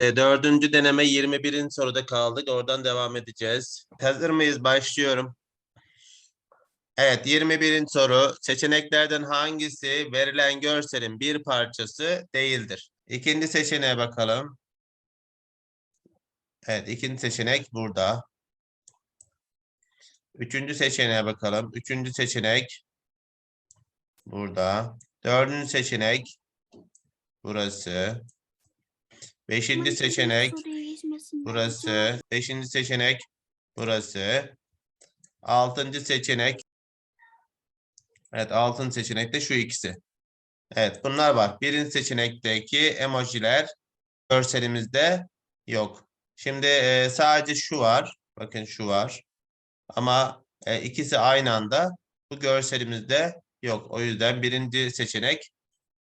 E, dördüncü deneme 21'in soruda kaldık. Oradan devam edeceğiz. Hazır mıyız? Başlıyorum. Evet, 21'in soru. Seçeneklerden hangisi verilen görselin bir parçası değildir? İkinci seçeneğe bakalım. Evet, ikinci seçenek burada. Üçüncü seçeneğe bakalım. Üçüncü seçenek burada. Dördüncü seçenek burası. Beşinci seçenek burası. Beşinci seçenek burası. Altıncı seçenek Evet, altıncı seçenek de şu ikisi. Evet, bunlar var. Birinci seçenekteki emojiler görselimizde yok. Şimdi e, sadece şu var. Bakın şu var. Ama e, ikisi aynı anda bu görselimizde yok. O yüzden birinci seçenek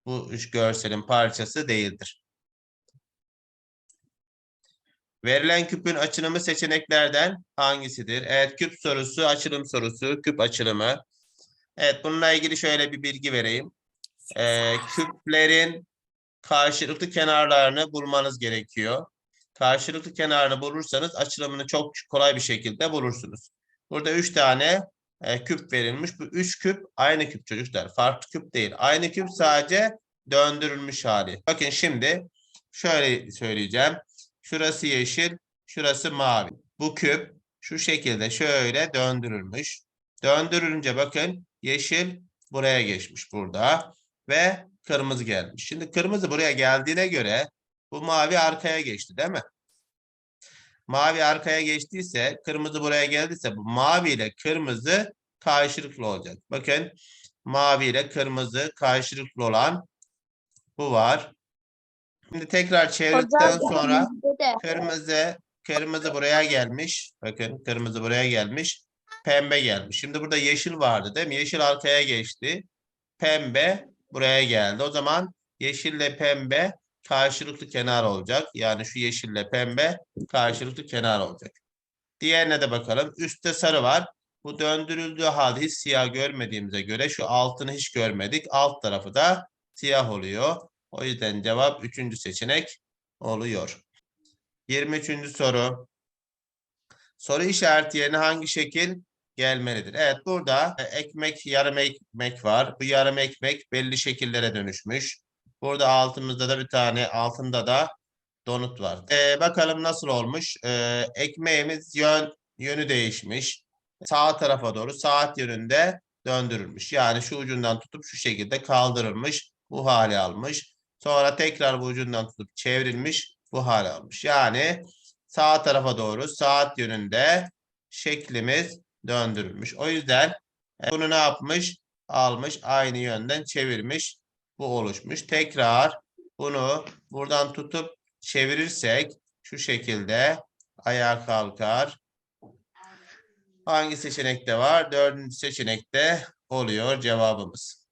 bu üç görselin parçası değildir. Verilen küpün açılımı seçeneklerden hangisidir? Evet, küp sorusu, açılım sorusu, küp açılımı. Evet, bununla ilgili şöyle bir bilgi vereyim. Ee, küplerin karşılıklı kenarlarını bulmanız gerekiyor. Karşılıklı kenarını bulursanız açılımını çok kolay bir şekilde bulursunuz. Burada üç tane e, küp verilmiş. Bu üç küp aynı küp çocuklar. Farklı küp değil. Aynı küp sadece döndürülmüş hali. Bakın şimdi şöyle söyleyeceğim. Şurası yeşil, şurası mavi. Bu küp şu şekilde şöyle döndürülmüş. Döndürülünce bakın yeşil buraya geçmiş burada ve kırmızı gelmiş. Şimdi kırmızı buraya geldiğine göre bu mavi arkaya geçti değil mi? Mavi arkaya geçtiyse, kırmızı buraya geldiyse bu mavi ile kırmızı karşılıklı olacak. Bakın mavi ile kırmızı karşılıklı olan bu var. Şimdi tekrar çevirdikten sonra kırmızı kırmızı buraya gelmiş. Bakın kırmızı buraya gelmiş. Pembe gelmiş. Şimdi burada yeşil vardı değil mi? Yeşil arkaya geçti. Pembe buraya geldi. O zaman yeşille pembe karşılıklı kenar olacak. Yani şu yeşille pembe karşılıklı kenar olacak. Diğerine de bakalım. Üstte sarı var. Bu döndürüldüğü halde hiç siyah görmediğimize göre şu altını hiç görmedik. Alt tarafı da siyah oluyor. O yüzden cevap üçüncü seçenek oluyor. 23. soru. Soru işareti yerine hangi şekil gelmelidir? Evet burada e, ekmek, yarım ekmek var. Bu yarım ekmek belli şekillere dönüşmüş. Burada altımızda da bir tane altında da donut var. Ee, bakalım nasıl olmuş. Ee, ekmeğimiz yön yönü değişmiş. Sağ tarafa doğru saat yönünde döndürülmüş. Yani şu ucundan tutup şu şekilde kaldırılmış. Bu hali almış. Sonra tekrar bu ucundan tutup çevrilmiş. Bu hali almış. Yani sağ tarafa doğru saat yönünde şeklimiz döndürülmüş. O yüzden e, bunu ne yapmış? Almış aynı yönden çevirmiş. Bu oluşmuş. Tekrar bunu buradan tutup çevirirsek şu şekilde ayağa kalkar. Hangi seçenekte var? Dördüncü seçenekte oluyor cevabımız.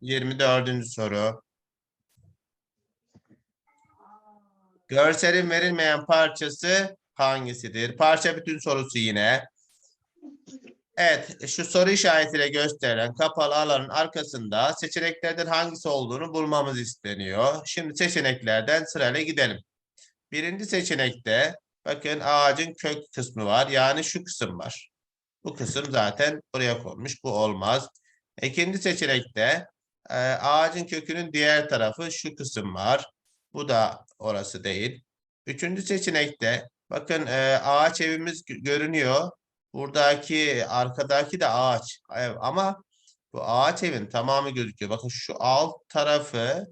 24. soru. Görselin verilmeyen parçası hangisidir? Parça bütün sorusu yine. Evet, şu soru işaretiyle gösterilen kapalı alanın arkasında seçeneklerden hangisi olduğunu bulmamız isteniyor. Şimdi seçeneklerden sırayla gidelim. Birinci seçenekte bakın ağacın kök kısmı var. Yani şu kısım var. Bu kısım zaten buraya konmuş. Bu olmaz. İkinci seçenekte e, ağacın kökünün diğer tarafı şu kısım var. Bu da orası değil. Üçüncü seçenekte bakın e, ağaç evimiz gö- görünüyor. Buradaki arkadaki de ağaç ev ama bu ağaç evin tamamı gözüküyor. Bakın şu alt tarafı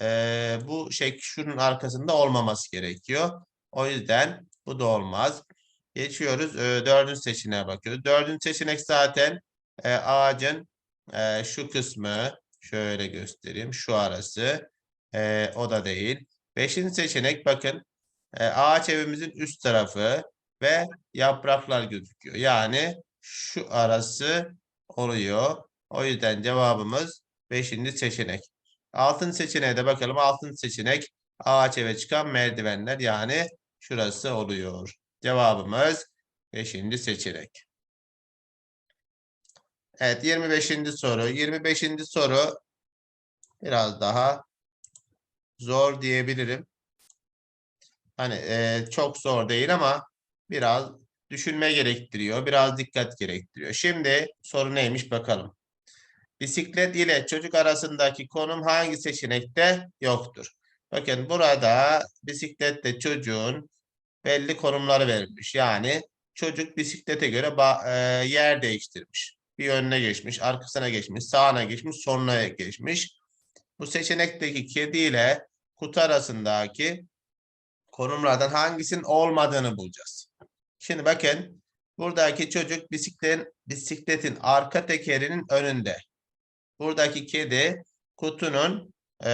e, bu şey şunun arkasında olmaması gerekiyor. O yüzden bu da olmaz. Geçiyoruz. E, dördüncü seçeneğe bakıyoruz. Dördüncü seçenek zaten e, ağacın e, şu kısmı şöyle göstereyim. Şu arası. E, o da değil. Beşinci seçenek bakın. E, ağaç evimizin üst tarafı ve yapraklar gözüküyor. Yani şu arası oluyor. O yüzden cevabımız beşinci seçenek. Altıncı seçeneğe de bakalım. Altıncı seçenek ağaç eve çıkan merdivenler yani şurası oluyor. Cevabımız beşinci seçenek. Evet 25. soru. 25. soru biraz daha zor diyebilirim. Hani e, çok zor değil ama biraz düşünme gerektiriyor. Biraz dikkat gerektiriyor. Şimdi soru neymiş bakalım. Bisiklet ile çocuk arasındaki konum hangi seçenekte yoktur? Bakın burada bisikletle çocuğun belli konumları verilmiş. Yani çocuk bisiklete göre e, yer değiştirmiş. Bir önüne geçmiş, arkasına geçmiş, sağına geçmiş, sonuna geçmiş. Bu seçenekteki kedi ile kutu arasındaki konumlardan hangisinin olmadığını bulacağız. Şimdi bakın buradaki çocuk bisikletin, bisikletin arka tekerinin önünde. Buradaki kedi kutunun eee,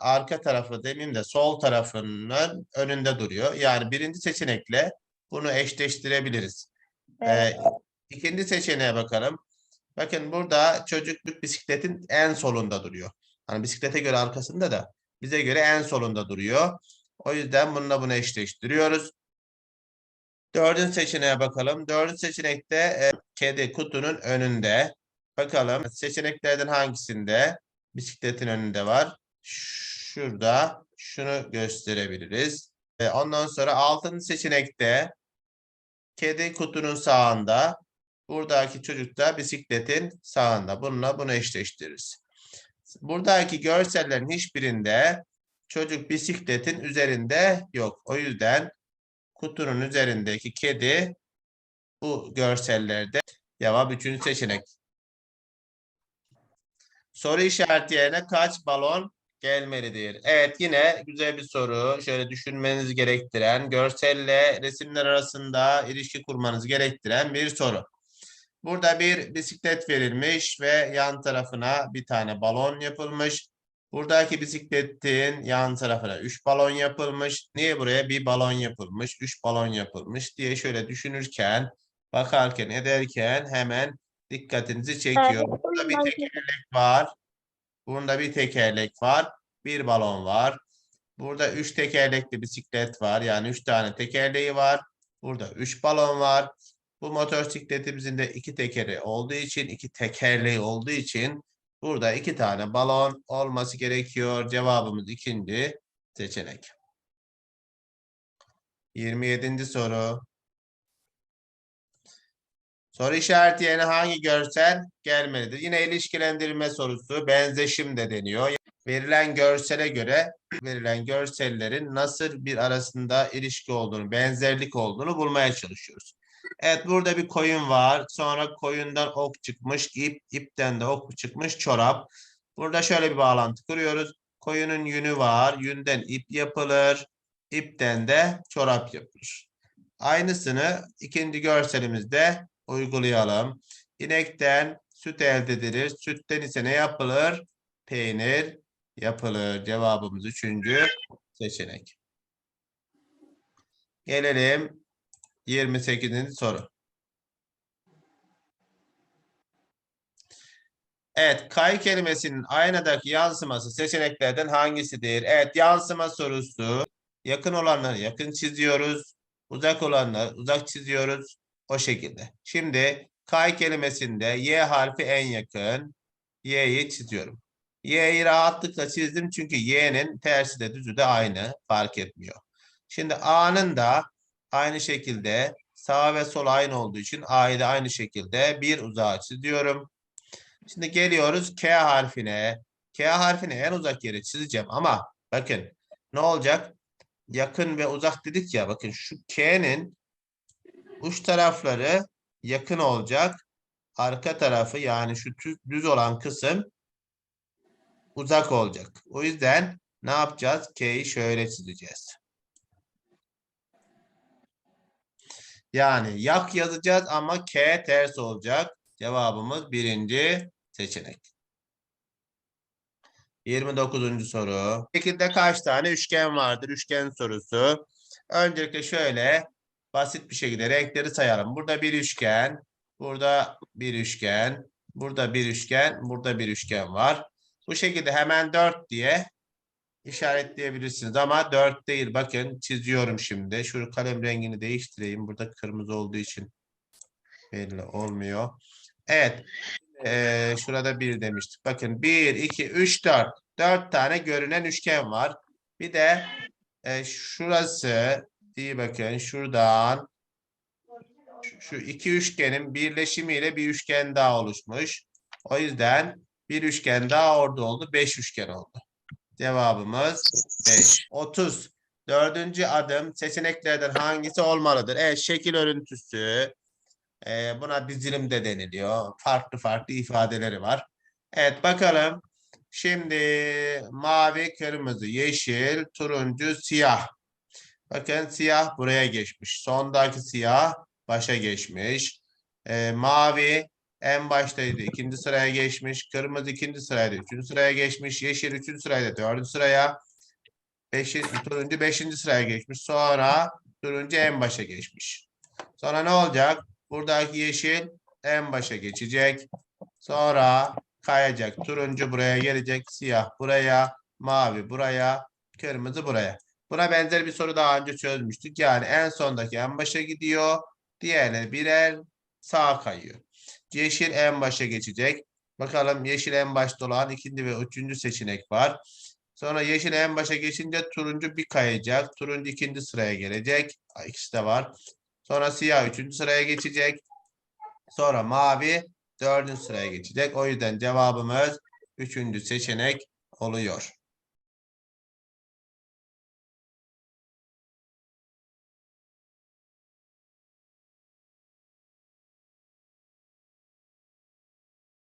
arka tarafı demeyeyim de sol tarafının önünde duruyor. Yani birinci seçenekle bunu eşleştirebiliriz. Eee, ikinci seçeneğe bakalım. Bakın burada çocukluk bisikletin en solunda duruyor. Hani bisiklete göre arkasında da bize göre en solunda duruyor. O yüzden bununla bunu eşleştiriyoruz. Dördüncü seçeneğe bakalım. Dördüncü seçenekte e, kedi kutunun önünde. Bakalım seçeneklerden hangisinde bisikletin önünde var? Şurada şunu gösterebiliriz. E, ondan sonra altıncı seçenekte kedi kutunun sağında. Buradaki çocuk da bisikletin sağında. Bununla bunu eşleştiririz. Buradaki görsellerin hiçbirinde çocuk bisikletin üzerinde yok. O yüzden kutunun üzerindeki kedi bu görsellerde cevap üçüncü seçenek. Soru işareti yerine kaç balon gelmelidir? Evet yine güzel bir soru. Şöyle düşünmenizi gerektiren, görselle resimler arasında ilişki kurmanız gerektiren bir soru. Burada bir bisiklet verilmiş ve yan tarafına bir tane balon yapılmış. Buradaki bisikletin yan tarafına 3 balon yapılmış. Niye buraya bir balon yapılmış, 3 balon yapılmış diye şöyle düşünürken, bakarken, ederken hemen dikkatinizi çekiyor. Burada bir tekerlek var. Bunda bir tekerlek var. Bir balon var. Burada üç tekerlekli bisiklet var. Yani üç tane tekerleği var. Burada üç balon var. Bu motosikletimizin de iki tekeri olduğu için, iki tekerleği olduğu için burada iki tane balon olması gerekiyor. Cevabımız ikinci seçenek. 27. soru. Soru işareti yerine hangi görsel gelmelidir? Yine ilişkilendirme sorusu benzeşim de deniyor. Verilen görsele göre verilen görsellerin nasıl bir arasında ilişki olduğunu, benzerlik olduğunu bulmaya çalışıyoruz. Evet burada bir koyun var. Sonra koyundan ok çıkmış, ip, ipten de ok çıkmış, çorap. Burada şöyle bir bağlantı kuruyoruz. Koyunun yünü var. Yünden ip yapılır. ipten de çorap yapılır. Aynısını ikinci görselimizde uygulayalım. İnekten süt elde edilir. Sütten ise ne yapılır? Peynir yapılır. Cevabımız üçüncü seçenek. Gelelim 28. soru. Evet, kay kelimesinin aynadaki yansıması seçeneklerden hangisidir? Evet, yansıma sorusu. Yakın olanları yakın çiziyoruz. Uzak olanları uzak çiziyoruz. O şekilde. Şimdi kay kelimesinde Y harfi en yakın. Y'yi çiziyorum. Y'yi rahatlıkla çizdim çünkü Y'nin tersi de düzü de aynı. Fark etmiyor. Şimdi A'nın da aynı şekilde sağ ve sol aynı olduğu için A'yı da aynı şekilde bir uzağa çiziyorum. Şimdi geliyoruz K harfine. K harfine en uzak yere çizeceğim ama bakın ne olacak? Yakın ve uzak dedik ya bakın şu K'nin uç tarafları yakın olacak. Arka tarafı yani şu düz olan kısım uzak olacak. O yüzden ne yapacağız? K'yi şöyle çizeceğiz. Yani yak yazacağız ama K ters olacak. Cevabımız birinci seçenek. 29. soru. Şekilde kaç tane üçgen vardır? Üçgen sorusu. Öncelikle şöyle basit bir şekilde renkleri sayalım. Burada bir üçgen, burada bir üçgen, burada bir üçgen, burada bir üçgen var. Bu şekilde hemen 4 diye işaretleyebilirsiniz ama 4 değil. Bakın çiziyorum şimdi. Şu kalem rengini değiştireyim. Burada kırmızı olduğu için belli olmuyor. Evet. Ee, şurada 1 demiştik. Bakın 1, 2, 3, 4. 4 tane görünen üçgen var. Bir de e, şurası iyi bakın şuradan şu- iki üçgenin birleşimiyle bir üçgen daha oluşmuş. O yüzden bir üçgen daha orada oldu. Beş üçgen oldu. Cevabımız 5. 30. Dördüncü adım seçeneklerden hangisi olmalıdır? Evet şekil örüntüsü. e, buna dizilim de deniliyor. Farklı farklı ifadeleri var. Evet bakalım. Şimdi mavi, kırmızı, yeşil, turuncu, siyah. Bakın siyah buraya geçmiş. Sondaki siyah başa geçmiş. Ee, mavi en baştaydı. ikinci sıraya geçmiş. Kırmızı ikinci sıraydı. Üçüncü sıraya geçmiş. Yeşil üçüncü sıraydı. Dördüncü sıraya. Beşi, turuncu beşinci sıraya geçmiş. Sonra turuncu en başa geçmiş. Sonra ne olacak? Buradaki yeşil en başa geçecek. Sonra kayacak. Turuncu buraya gelecek. Siyah buraya. Mavi buraya. Kırmızı buraya. Buna benzer bir soru daha önce çözmüştük. Yani en sondaki en başa gidiyor. Diğerleri birer sağa kayıyor. Yeşil en başa geçecek. Bakalım yeşil en başta olan ikinci ve üçüncü seçenek var. Sonra yeşil en başa geçince turuncu bir kayacak. Turuncu ikinci sıraya gelecek. İkisi de var. Sonra siyah üçüncü sıraya geçecek. Sonra mavi dördüncü sıraya geçecek. O yüzden cevabımız üçüncü seçenek oluyor.